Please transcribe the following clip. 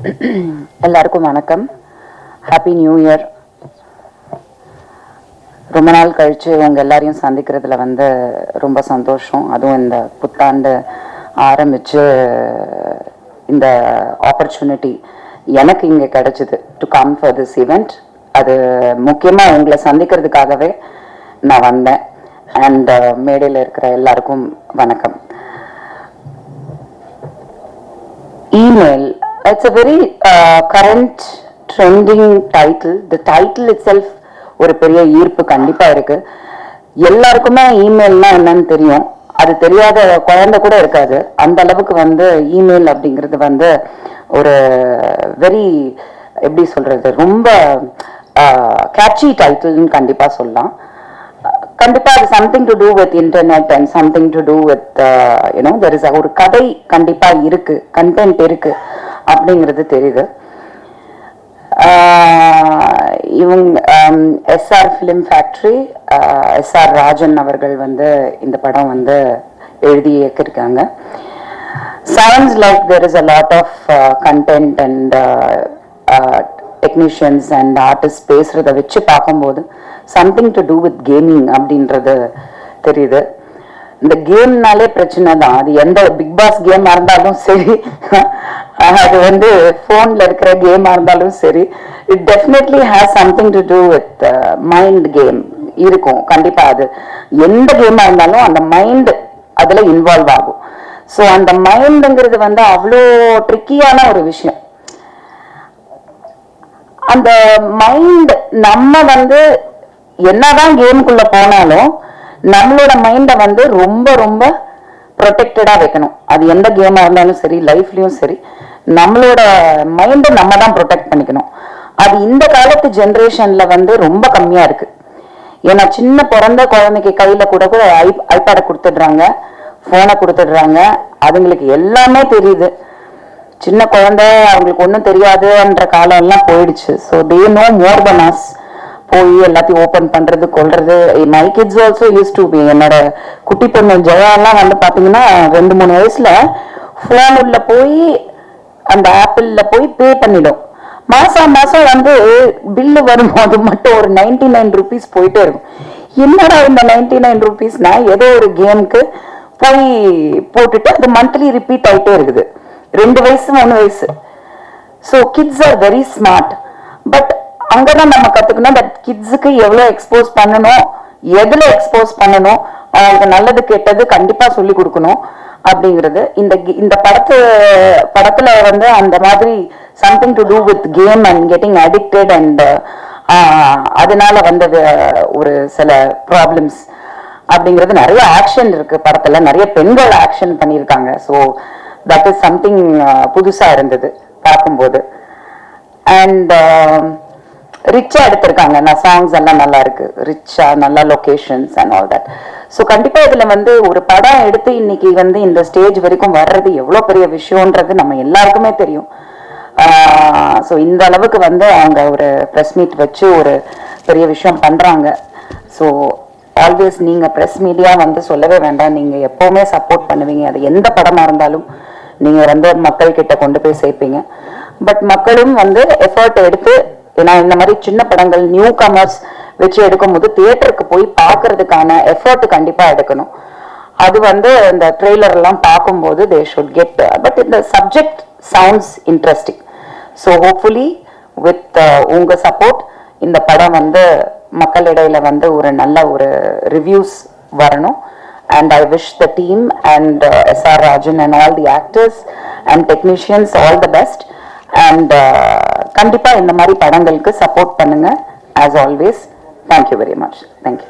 எல்லாருக்கும் வணக்கம். Happy new year ரொம்ப நாள் கழித்து உங்க எல்லாரையும் சந்திக்கிறதுல வந்து ரொம்ப சந்தோஷம். அதுவும் இந்த புத்தாண்டு ஆரம்பிச்சு இந்த ஆப்பர்ச்சுனிட்டி எனக்கு இங்கே கிடைச்சிது to come for this event அது முக்கியமாக உங்களை சந்திக்கிறதுக்காகவே நான் வந்தேன். அண்ட் மேடையில் இருக்கிற எல்லாருக்கும் வணக்கம். It's a very uh, current trending title. The title itself ஒரு பெரிய ஈர்ப்பு கண்டிப்பா இருக்கு. எல்லாருக்குமே இமெயில்னா என்னன்னு தெரியும். அது தெரியாத குழந்தை கூட இருக்காது. அந்த அளவுக்கு வந்து இமெயில் அப்படிங்கிறது வந்து ஒரு வெரி எப்படி சொல்றது ரொம்ப கேட்சி டைட்டில்னு கண்டிப்பா சொல்லலாம். கண்டிப்பா அது something to do with internet and something to do with you know there is ஒரு கதை கண்டிப்பா இருக்கு. கண்டென்ட் இருக்கு. அப்படிங்கிறது தெரியுது. இவங்க SR film factory SR Rajan அவர்கள் வந்து இந்த படம் வந்து எழுதி இயக்கியிருக்காங்க. Sounds like there is a lot of content and technicians and artist பேசுகிறத வச்சு பார்க்கும்போது something to do with gaming அப்படின்றது தெரியுது. இந்த கேம்னாலே பிரச்சனை தான். அது எந்த பிக் பாஸ் கேமாக இருந்தாலும் சரி. அது வந்து போன்ல இருக்கிற கேமாக இருந்தாலும் சரி it definitely has something to do with mind game இருக்கும் கண்டிப்பா அது. எந்த கேமாக இருந்தாலும் அந்த மைண்ட் அதுல இன்வால்வ் ஆகும். ஸோ அந்த மைண்டுங்கிறது வந்து அவ்வளோ ட்ரிக்கியான ஒரு விஷயம். அந்த மைண்ட் நம்ம வந்து என்னதான் கேமுக்குள்ள போனாலும் நம்மளோட மைண்டை வந்து ரொம்ப ரொம்ப ப்ரொடெக்டடா வைக்கணும். அது எந்த கேமாக இருந்தாலும் சரி லைஃப்லயும் சரி. நம்மளோட மைண்டை நம்ம தான் ப்ரொடெக்ட் பண்ணிக்கணும். அது இந்த காலத்து ஜென்ரேஷன்ல வந்து ரொம்ப கம்மியா இருக்கு. ஏன்னா சின்ன பிறந்த குழந்தைக்கு கையில கூட கூட ஐ ஐபேடை கொடுத்துடுறாங்க போனை கொடுத்துடுறாங்க. அதுங்களுக்கு எல்லாமே தெரியுது. சின்ன குழந்தை அவங்களுக்கு ஒன்றும் தெரியாதுன்ற காலம் எல்லாம் போயிடுச்சு. So they know more than போய் எல்லாத்தையும் ஓப்பன் பண்றது கொள்றது my kids also use to be என்னோட குட்டி பொண்ணு ஜெயாலாம் வந்து பார்த்தீங்கன்னா ரெண்டு மூணு வயசுல ஃபோன் உள்ள போய் அந்த ஆப்பிள்ல போய் பே பண்ணிடும். மாசம் மாசம் வந்து பில்லு வரும்போது மட்டும் ஒரு நைன்டி நைன் ருபீஸ் போயிட்டே இருக்கும். என்னடா இந்த நைன்டி நைன் ருபீஸ்னா ஏதோ ஒரு கேமுக்கு போய் போட்டுட்டு அது மந்த்லி ரிப்பீட் ஆகிட்டே இருக்குது. ரெண்டு வயசு மூணு வயசு. So kids are very smart but அங்கதான் நம்ம கத்துக்கணும். பட் கிட்ஸுக்கு எவ்வளோ எக்ஸ்போஸ் பண்ணணும்? எதுல எக்ஸ்போஸ் பண்ணணும் அவங்களுக்கு நல்லது கெட்டது கண்டிப்பா சொல்லி கொடுக்கணும் அப்படிங்கிறது. இந்த கி- இந்த படத்து படத்துல வந்து அந்த மாதிரி something to do with game and getting addicted and அதனால வந்தது ஒரு சில ப்ராப்ளம்ஸ் அப்படிங்கிறது. நிறைய ஆக்ஷன் இருக்கு படத்துல. நிறைய பெண்கள் ஆக்ஷன் பண்ணியிருக்காங்க. ஸோ தட் இஸ் சம்திங் புதுசா இருந்தது பார்க்கும்போது. அண்ட் ரிச்சா எடுத்திருக்காங்க. நான் சாங்ஸ் எல்லாம் நல்லா இருக்கு. ரிச்சா நல்ல locations and all that so கண்டிப்பா இதுல வந்து ஒரு படம் எடுத்து இன்னைக்கு வந்து இந்த ஸ்டேஜ் வரைக்கும் வர்றது எவ்வளோ பெரிய விஷயம்ன்றது நம்ம எல்லாருக்குமே தெரியும். ஸோ இந்த அளவுக்கு வந்து அவங்க ஒரு ப்ரெஸ் மீட் வச்சு ஒரு பெரிய விஷயம் பண்றாங்க. ஸோ ஆல்வேஸ் நீங்க ப்ரெஸ் மீடியா வந்து சொல்லவே வேண்டாம். நீங்க எப்பவுமே சப்போர்ட் பண்ணுவீங்க. அது எந்த படமா இருந்தாலும் நீங்க வந்து மக்கள் கிட்ட கொண்டு போய் சேர்ப்பீங்க. பட் மக்களும் வந்து எஃபர்ட் எடுத்து ஏன்னா இந்த மாதிரி சின்ன படங்கள் நியூ கமர்ஸ் வச்சு எடுக்கும்போது தியேட்டருக்கு போய் பார்க்கறதுக்கான எஃபர்ட் கண்டிப்பா எடுக்கணும். அது வந்து இந்த ட்ரெய்லர் எல்லாம் பார்க்கும்போது தே ஷுட் கெட் பட் இந்த subject sounds interesting so hopefully with உங்க சப்போர்ட் இந்த படம் வந்து மக்களிடையில வந்து ஒரு நல்ல ஒரு ரிவ்யூஸ் வரணும். And I wish the team and S R Rajan and all the actors and technicians all the best and uh, கண்டிப்பா இந்த மாதிரி படங்களுக்கு சப்போர்ட் பண்ணுங்க. As always thank you very much thank you